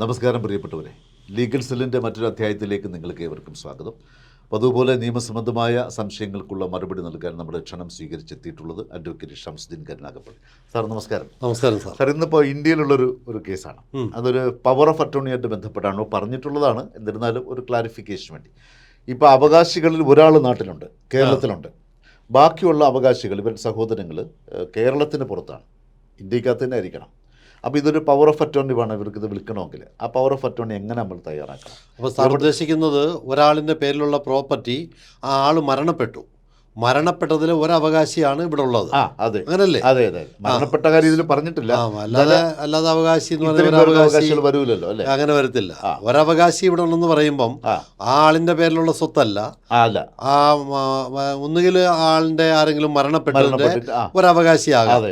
നമസ്കാരം പ്രിയപ്പെട്ടവരെ. ലീഗൽ സെല്ലിന്റെ മറ്റൊരു അധ്യായത്തിലേക്ക് നിങ്ങൾക്ക് ഏവർക്കും സ്വാഗതം. അപ്പോൾ അതുപോലെ നിയമസംബന്ധമായ സംശയങ്ങൾക്കുള്ള മറുപടി നൽകാൻ നമ്മുടെ ക്ഷണം സ്വീകരിച്ചെത്തിയിട്ടുള്ളത് അഡ്വക്കേറ്റ് ഷംസുദ്ദീൻ കരുനാഗപ്പള്ളി. സാർ നമസ്കാരം. നമസ്കാരം സാർ. സാർ ഇന്നിപ്പോൾ ഇന്ത്യയിലുള്ളൊരു ഒരു കേസാണ്. അതൊരു പവർ ഓഫ് അറ്റോർണിയായിട്ട് ബന്ധപ്പെട്ടാണോ പറഞ്ഞിട്ടുള്ളതാണ്. എന്നിരുന്നാലും ഒരു ക്ലാരിഫിക്കേഷൻ വേണ്ടി. ഇപ്പോൾ അവകാശികളിൽ ഒരാൾ നാട്ടിലുണ്ട് കേരളത്തിലുണ്ട്. ബാക്കിയുള്ള അവകാശികൾ ഇവരുടെ സഹോദരങ്ങൾ കേരളത്തിന് പുറത്താണ്. ഇന്ത്യക്കകത്ത് തന്നെ ആയിരിക്കണം. അപ്പോൾ ഇതൊരു പവർ ഓഫ് അറ്റോണി വേണം ഇവർക്ക് ഇത് വിൽക്കണമെങ്കിൽ ആ പവർ ഓഫ് അറ്റോണി എങ്ങനെ നമ്മൾ തയ്യാറാക്കാം അപ്പോൾ സാർ ഉദ്ദേശിക്കുന്നത് ഒരാളിന്റെ പേരിലുള്ള പ്രോപ്പർട്ടി ആ ആൾ മരണപ്പെട്ടു. മരണപ്പെട്ടതിൽ ഒരവകാശിയാണ് ഇവിടെ ഉള്ളത്. അതെ. അങ്ങനല്ലേ? അതെ അതെ. മരണപ്പെട്ട കാര്യം ഇതിൽ പറഞ്ഞിട്ടില്ല അല്ലാതെ അല്ലാതെ അവകാശി എന്ന് പറയുന്ന വരൂലല്ലോ അല്ലേ? അങ്ങനെ വരത്തില്ല. ഒരവകാശി ഇവിടെ ഉണ്ടെന്ന് പറയുമ്പം ആ. ആളിന്റെ പേരിലുള്ള സ്വത്തല്ല. അല്ല. ആ ഒന്നുകിൽ ആളിന്റെ ആരെങ്കിലും മരണപ്പെട്ടതിന്റെ അതെ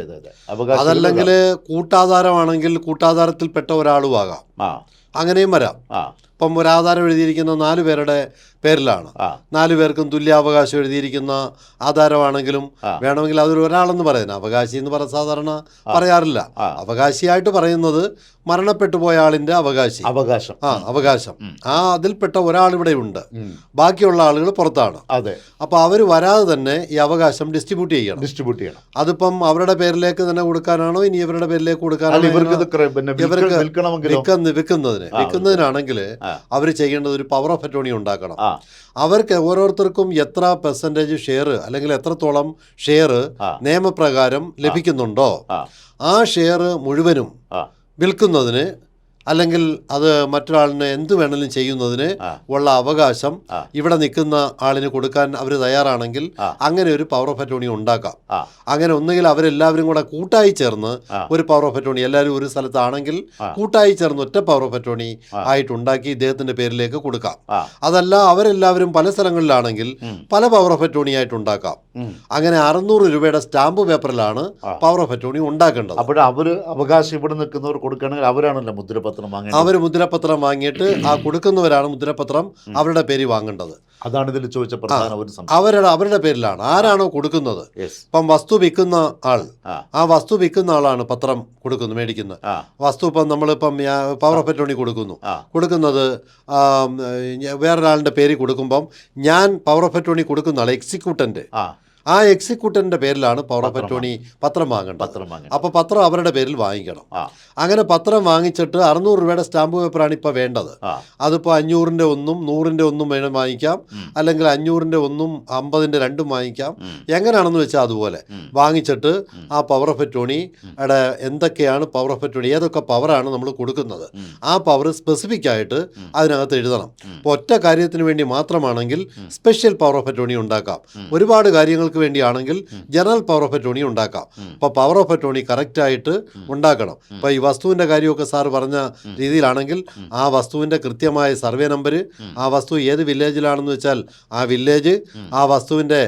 അവകാശികൾ അതല്ലെങ്കിൽ കൂട്ടാധാരമാണെങ്കിൽ കൂട്ടാധാരത്തിൽപ്പെട്ട ഒരാളും ആകാം. ആ. അങ്ങനെയും വരാം. ആ. ഇപ്പം ഒരു ആധാരം എഴുതിയിരിക്കുന്ന നാല് പേരുടെ പേരിലാണ്. നാലു പേർക്കും തുല്യാവകാശം എഴുതിയിരിക്കുന്ന ആധാരമാണെങ്കിലും. വേണമെങ്കിൽ അതൊരു ഒരാളെന്ന് പറയുന്നത് അവകാശി എന്ന് പറഞ്ഞ സാധാരണ പറയാറില്ല. അവകാശിയായിട്ട് പറയുന്നത് മരണപ്പെട്ടു പോയ ആളിന്റെ അവകാശി. അവകാശം. ആ അവകാശം. ആ അതിൽപ്പെട്ട ഒരാൾ ഇവിടെ ഉണ്ട്. ബാക്കിയുള്ള ആളുകൾ പുറത്താണ്. അതെ. അപ്പോൾ അവർ വരാതെ തന്നെ ഈ അവകാശം ഡിസ്ട്രിബ്യൂട്ട് ചെയ്യണം. ഡിസ്ട്രിബ്യൂട്ട് ചെയ്യണം. അതിപ്പം അവരുടെ പേരിലേക്ക് തന്നെ കൊടുക്കാനാണോ? ഇനി ഇവരുടെ പേരിലേക്ക് കൊടുക്കാനാണോ? ഇവർക്ക് വിൽക്കുന്നതിന്. വിൽക്കുന്നതിനാണെങ്കിൽ. അവർ ചെയ്യേണ്ടത് ഒരു പവർ ഓഫ് അറ്റോണി ഉണ്ടാക്കണം. അവർക്ക് ഓരോരുത്തർക്കും എത്ര പെർസെന്റേജ് ഷെയർ അല്ലെങ്കിൽ എത്രത്തോളം ഷെയർ. നിയമപ്രകാരം ലഭിക്കുന്നുണ്ടോ? ആ. ഷെയർ മുഴുവനും വിൽക്കുന്നതിന് അല്ലെങ്കിൽ അത് മറ്റൊരാളിന് എന്ത് വേണമെങ്കിലും ചെയ്യുന്നതിന് ഉള്ള അവകാശം ഇവിടെ നിൽക്കുന്ന ആളിന് കൊടുക്കാൻ അവർ തയ്യാറാണെങ്കിൽ അങ്ങനെ ഒരു പവർ ഓഫ് അറ്റോണി ഉണ്ടാക്കാം. അങ്ങനെ ഒന്നുകിൽ അവരെല്ലാവരും കൂടെ കൂട്ടായി ചേർന്ന് ഒരു പവർ ഓഫ് അറ്റോണി എല്ലാവരും ഒരു സ്ഥലത്താണെങ്കിൽ. കൂട്ടായി ചേർന്ന് ഒറ്റ പവർ ഓഫ് അറ്റോണി. ആയിട്ടുണ്ടാക്കി ഇദ്ദേഹത്തിന്റെ പേരിലേക്ക് കൊടുക്കാം. അതല്ല അവരെല്ലാവരും പല സ്ഥലങ്ങളിലാണെങ്കിൽ പല പവർ ഓഫ് അറ്റോണി ആയിട്ട് ഉണ്ടാക്കാം. അങ്ങനെ അറുന്നൂറ് രൂപയുടെ സ്റ്റാമ്പ് പേപ്പറിലാണ് പവർ ഓഫ് അറ്റോണി ഉണ്ടാക്കേണ്ടത്. അപ്പോൾ അവർ അവകാശം ഇവിടെ നിൽക്കുന്നവർ കൊടുക്കുകയാണെങ്കിൽ അവരാണല്ലോ മുദ്രപത്രം വാങ്ങേണ്ടത്? അവർ മുദ്രപത്രം വാങ്ങിയിട്ട് ആ കൊടുക്കുന്നവരാണ് മുദ്രപത്രം അവരുടെ പേര് വാങ്ങേണ്ടത്. അതാണ് ഇതിൽ ചോദിച്ച പ്രധാന ഒരു സംശയം. അവരുടെ അവരുടെ പേരിലാണ്. ആരാണോ കൊടുക്കുന്നത്? ഇപ്പം വസ്തു വിൽക്കുന്ന ആൾ. ആ. വസ്തു വിൽക്കുന്ന ആളാണ് പത്രം കൊടുക്കുന്നത് മേടിക്കുന്നത്. വസ്തു ഇപ്പം നമ്മളിപ്പം പവർ ഓഫ് അറ്റോണി കൊടുക്കുന്നു. കൊടുക്കുന്നത് വേറൊരാളിന്റെ വേറൊരാളുടെ പേര് കൊടുക്കുമ്പം ഞാൻ പവർ ഓഫ് അറ്റോണി കൊടുക്കുന്ന ആൾ എക്സിക്യൂട്ടന്റ് ആ എക്സിക്യൂട്ടറിന്റെ പേരിലാണ് പവർ ഓഫ് അറ്റോണി പത്രം വാങ്ങേണ്ടത്. പത്രം വാങ്ങണം അപ്പോൾ പത്രം അവരുടെ പേരിൽ വാങ്ങിക്കണം. അങ്ങനെ പത്രം വാങ്ങിച്ചിട്ട് അറുന്നൂറ് രൂപയുടെ സ്റ്റാമ്പ് പേപ്പറാണ് ഇപ്പോൾ വേണ്ടത്. അതിപ്പോ അതിപ്പോൾ അഞ്ഞൂറിന്റെ ഒന്നും നൂറിന്റെ ഒന്നും വേണം വാങ്ങിക്കാം. അല്ലെങ്കിൽ അഞ്ഞൂറിന്റെ ഒന്നും അമ്പതിന്റെ രണ്ടും വാങ്ങിക്കാം. എങ്ങനെയാണെന്ന് വെച്ചാൽ അതുപോലെ. വാങ്ങിച്ചിട്ട് ആ പവർ ഓഫ് അറ്റോണി യുടെ എന്തൊക്കെയാണ് പവർ ഓഫ് അറ്റോണി ഏതൊക്കെ പവറാണ് നമ്മൾ കൊടുക്കുന്നത്? ആ പവർ സ്പെസിഫിക് ആയിട്ട് അതിനകത്ത് എഴുതണം. ഇപ്പോൾ ഒറ്റ കാര്യത്തിന് വേണ്ടി മാത്രമാണെങ്കിൽ സ്പെഷ്യൽ പവർ ഓഫ് അറ്റോണി ഉണ്ടാക്കാം. ഒരുപാട് കാര്യങ്ങൾക്ക് വേണ്ടിയാണെങ്കിൽ ജനറൽ പവർ ഓഫ് അറ്റോണി ഉണ്ടാക്കാം. അപ്പോൾ പവർ ഓഫ് അറ്റോണി കറക്റ്റായിട്ട് ഉണ്ടാക്കണം. അപ്പോൾ ഈ വസ്തുവിന്റെ കാര്യമൊക്കെ സാർ പറഞ്ഞ രീതിയിലാണെങ്കിൽ ആ വസ്തുവിന്റെ കൃത്യമായ സർവേ നമ്പർ ആ വസ്തു ഏത് വില്ലേജിലാണെന്ന് വെച്ചാൽ ആ വില്ലേജ് ആ വസ്തുവിന്റെ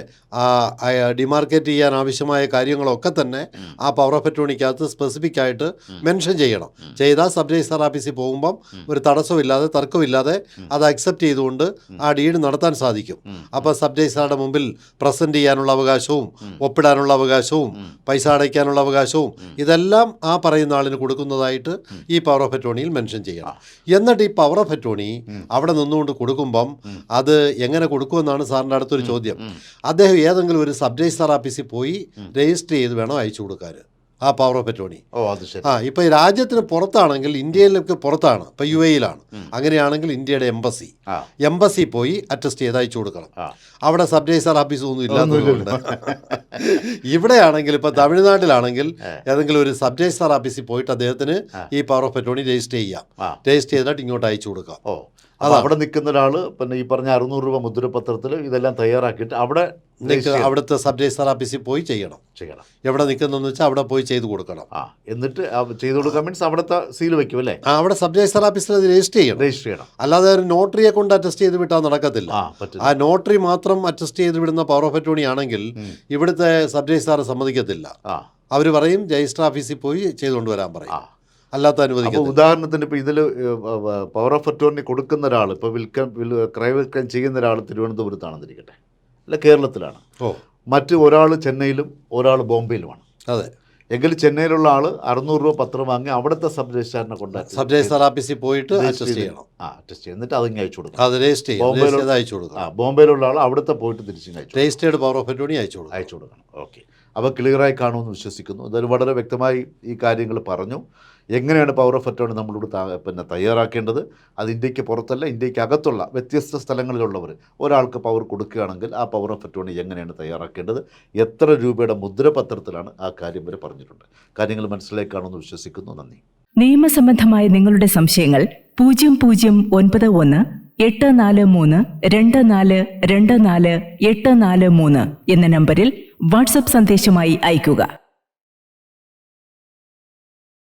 ഡിമാർക്കേറ്റ് ചെയ്യാൻ ആവശ്യമായ കാര്യങ്ങളൊക്കെ തന്നെ ആ പവർ ഓഫ് അറ്റോണിക്കകത്ത് സ്പെസിഫിക് ആയിട്ട് മെൻഷൻ ചെയ്യണം. ചെയ്താൽ സബ് രജിസ്റ്റർ ഓഫീസിൽ പോകുമ്പം ഒരു തടസ്സമില്ലാതെ തർക്കമില്ലാതെ അത് അക്സെപ്റ്റ് ചെയ്തുകൊണ്ട് ആ ഡീഡ് നടത്താൻ സാധിക്കും. അപ്പോൾ സബ് രജിസ്ട്രാറുടെ മുമ്പിൽ പ്രസന്റ് ചെയ്യാനുള്ള അവകാശവും ഒപ്പിടാനുള്ള അവകാശവും പൈസ അടയ്ക്കാനുള്ള അവകാശവും ഇതെല്ലാം ആ പറയുന്ന ആളിന് കൊടുക്കുന്നതായിട്ട് ഈ പവർ ഓഫ് അറ്റോണിയിൽ മെൻഷൻ ചെയ്യണം. എന്നിട്ട് ഈ പവർ ഓഫ് അറ്റോണി അവിടെ നിന്നുകൊണ്ട് കൊടുക്കുമ്പം അത് എങ്ങനെ കൊടുക്കുമെന്നാണ് സാറിന്റെ അടുത്തൊരു ചോദ്യം. അദ്ദേഹം ഏതെങ്കിലും ഒരു സബ് രജിസ്ട്രാർ ഓഫീസിൽ പോയി രജിസ്റ്റർ ചെയ്ത് വേണം അയച്ചു കൊടുക്കാൻ. ആ പവർ ഓഫ് അറ്റോണി ഓ അത് ശരി. ആ ഇപ്പോൾ രാജ്യത്തിന് പുറത്താണെങ്കിൽ ഇന്ത്യയിലൊക്കെ പുറത്താണ് ഇപ്പോൾ യു എയിലാണ് അങ്ങനെയാണെങ്കിൽ ഇന്ത്യയുടെ എംബസി ആ. എംബസി പോയി അറ്റസ്റ്റ് ചെയ്ത് അയച്ചു കൊടുക്കണം. ആ. അവിടെ സബ് രജിസ്റ്റർ ഓഫീസ് ഒന്നും ഇല്ലാന്നുണ്ട് ഇവിടെയാണെങ്കിൽ ഇപ്പോൾ തമിഴ്നാട്ടിലാണെങ്കിൽ ഏതെങ്കിലും ഒരു സബ് രജിസ്റ്റർ ഓഫീസിൽ പോയിട്ട് അദ്ദേഹത്തിന് ഈ പവർ ഓഫ് അറ്റോണി രജിസ്റ്റർ ചെയ്യാം. രജിസ്റ്റർ ചെയ്തിട്ട് ഇങ്ങോട്ട് അയച്ചു കൊടുക്കാം. അപ്പോൾ അവിടെ നിൽക്കുന്ന ഒരാൾ പിന്നെ ഈ പറഞ്ഞ അറുന്നൂറ് രൂപ മുദ്രപത്രത്തിൽ ഇതെല്ലാം തയ്യാറാക്കിയിട്ട് അവിടെ അവിടുത്തെ സബ് രജിസ്റ്റർ ഓഫീസിൽ പോയി ചെയ്യണം. ചെയ്യണം. എവിടെ നിൽക്കുന്നതെന്ന് വെച്ചാൽ അവിടെ പോയി ചെയ്ത് കൊടുക്കണം. ആ എന്നിട്ട് ചെയ്ത് കൊടുക്കാൻ മീൻസ് അവിടുത്തെ സീൽ വെക്കും അല്ലേ? ആ, അവിടെ സബ് രജിസ്റ്റർ ഓഫീസിൽ അത് രജിസ്റ്റർ ചെയ്യണം. രജിസ്റ്റർ ചെയ്യണം. അല്ലാതെ ഒരു നോട്ടറിയെ കൊണ്ട് അറ്റസ്റ്റ് ചെയ്ത് വിട്ടാൽ നടക്കത്തില്ല. ആ നോട്ടറി മാത്രം അറ്റസ്റ്റ് ചെയ്ത് വിടുന്ന പവർ ഓഫ് അറ്റോണി ആണെങ്കിൽ. ഇവിടുത്തെ സബ് രജിസ്ട്രാർ സമ്മതിക്കത്തില്ല. ആ. അവർ പറയും രജിസ്റ്റർ ഓഫീസിൽ പോയി ചെയ്തുകൊണ്ട് വരാൻ പറയും. അല്ലാത്ത അനുവദിക്കും ഉദാഹരണത്തിന് ഇപ്പോൾ ഇതിൽ പവർ ഓഫ് അറ്റോർണി കൊടുക്കുന്ന ഒരാൾ ഇപ്പോൾ വിൽക്കാൻ വിൽ- ക്രയവിൽക്കാൻ ചെയ്യുന്ന ഒരാൾ തിരുവനന്തപുരത്താണെന്നിരിക്കട്ടെ. അല്ല കേരളത്തിലാണ്. ഓ. മറ്റ് ഒരാൾ ചെന്നൈയിലും ഒരാൾ ബോംബെയിലുമാണ്. അതെ. എങ്കിൽ ചെന്നൈയിലുള്ള ആൾ അറുന്നൂറ് രൂപ പത്രം വാങ്ങി അവിടുത്തെ സബ് രജിസ്ട്രാറിനെ കൊണ്ട് സബ് രജിസ്ട്രാർ ഓഫീസിൽ പോയിട്ട് അറ്റസ്റ്റ് ചെയ്യണം. ആ ചെയ്യും എന്നിട്ട് അതിങ്ങ് അയച്ചു കൊടുക്കും അത് രജിസ്റ്റർ അയച്ചു ആ കൊടുക്കണം ബോംബെയിലുള്ള ആൾ അവിടുത്തെ പോയിട്ട് തിരിച്ചു അയച്ചു കൊടുക്കും. രജിസ്റ്റേർഡ് പവർ ഓഫ് അറ്റോണി അയച്ചു കൊടുക്കണം. അയച്ചു കൊടുക്കണം. ഓക്കെ. അപ്പോൾ ക്ലിയറായി കാണുമെന്ന് വിശ്വസിക്കുന്നു. എന്തായാലും വളരെ വ്യക്തമായി ഈ കാര്യങ്ങൾ പറഞ്ഞു. എങ്ങനെയാണ് പവർ ഓഫ് അറ്റോണി നമ്മളിവിടെ പിന്നെ തയ്യാറാക്കേണ്ടത്? അത് ഇന്ത്യയ്ക്ക് പുറത്തല്ല ഇന്ത്യയ്ക്ക് അകത്തുള്ള വ്യത്യസ്ത സ്ഥലങ്ങളിലുള്ളവർ ഒരാൾക്ക് പവർ കൊടുക്കുകയാണെങ്കിൽ ആ പവർ ഓഫ് അറ്റോണി എങ്ങനെയാണ് തയ്യാറാക്കേണ്ടത്? എത്ര രൂപയുടെ മുദ്രപത്രത്തിലാണ് ആ കാര്യം വരെ പറഞ്ഞിട്ടുണ്ട്. കാര്യങ്ങൾ മനസ്സിലാക്കാണെന്ന് വിശ്വസിക്കുന്നു. നന്ദി. നിയമസംബന്ധമായ നിങ്ങളുടെ സംശയങ്ങൾ പൂജ്യം പൂജ്യം ഒൻപത് ഒന്ന് എട്ട് നാല് മൂന്ന് രണ്ട് നാല് രണ്ട് നാല് എട്ട് നാല് മൂന്ന് എന്ന നമ്പറിൽ വാട്സപ്പ് സന്ദേശമായി അയയ്ക്കുക